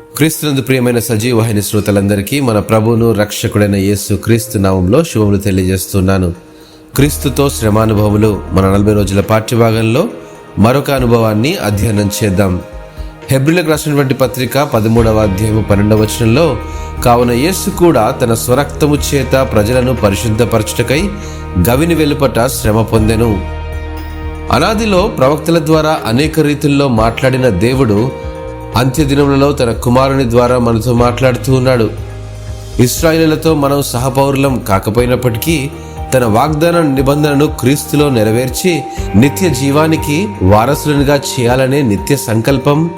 క్రీస్తునందు ప్రియమైన సజీవవాహిని శ్రోతలందరికీ మన ప్రభువును రక్షకుడైన యేసు క్రీస్తు నామంలో శుభములు తెలియజేస్తున్నాను. క్రీస్తుతో శ్రమానుభవములు మన నలభై రోజుల పాఠ్యభాగంలో మరొక అనుభవాన్ని అధ్యయనం చేద్దాం. హెబ్రిలకు రాసినటువంటి పత్రిక పదమూడవ అధ్యాయము పన్నెండవ వచనంలో కావున యేసు కూడా తన స్వరక్తము చేత ప్రజలను పరిశుద్ధపరచుటకై గవిని వెలుపట శ్రమ పొందెను. అనాదిలో ప్రవక్తల ద్వారా అనేక రీతుల్లో మాట్లాడిన దేవుడు అంత్యదినములలో తన కుమారుని ద్వారా మనతో మాట్లాడుతూ ఉన్నాడు. ఇస్రాయిలతో మనం సహపౌరులం కాకపోయినప్పటికీ తన వాగ్దాన నిబంధనను క్రీస్తులో నెరవేర్చి నిత్య జీవానికి వారసులనుగా చేయాలనే నిత్య సంకల్పం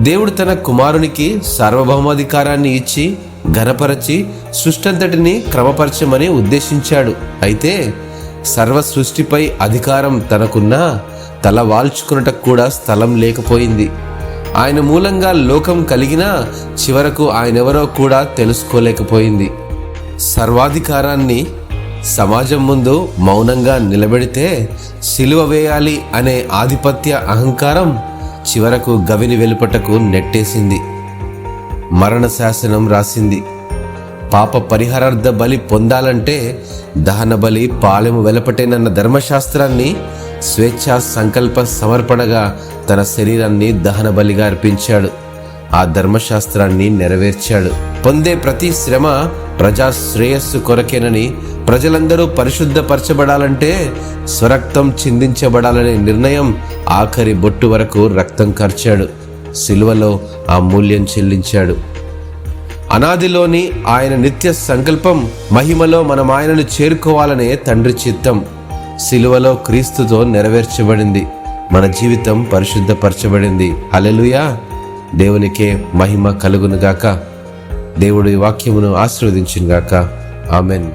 దేవుడు తన కుమారునికి సార్వభౌమాధికారాన్ని ఇచ్చి ఘనపరచి సృష్టంతటిని క్రమపరచమని ఉద్దేశించాడు. అయితే సర్వ సృష్టిపై అధికారం తనకున్నా తల వాల్చుకున్నటకు కూడా స్థలం లేకపోయింది. ఆయన మూలంగా లోకం కలిగినా చివరకు ఆయనెవరో కూడా తెలుసుకోలేకపోయింది. సర్వాధికారాన్ని సమాజం ముందు మౌనంగా నిలబెడితే సిలువ వేయాలి అనే ఆధిపత్య అహంకారం చివరకు గవిని వెలుపటకు నెట్టేసింది. మరణ శాసనం రాసింది. పాప పరిహారార్థ బలి పొందాలంటే దహన బలి పాలెము వెలపటేనన్న ధర్మశాస్త్రాన్ని స్వేచ్ఛా సంకల్ప సమర్పణగా తన శరీరాన్ని దహన బలిగా అర్పించాడు. ఆ ధర్మశాస్త్రాన్ని నెరవేర్చాడు. పొందే ప్రతి శ్రమ ప్రజా శ్రేయస్సు కొరకేనని ప్రజలందరూ పరిశుద్ధపరచబడాలంటే స్వరక్తం చిందించబడాలనే నిర్ణయం ఆఖరి బొట్టు వరకు రక్తం ఖర్చాడు సిలువలో ఆ మూల్యం చెల్లించాడు. అనాదిలోని ఆయన నిత్య సంకల్పం మహిమలో మనం ఆయనను చేరుకోవాలనే తండ్రి చిత్తం. సిలువలో క్రీస్తుతో నెరవేర్చబడింది. మన జీవితం పరిశుద్ధపరచబడింది. హలెలుయా దేవునికే మహిమ కలుగునుగాక. దేవుడి వాక్యమును ఆశీర్వదించునుగాక. ఆమెన్.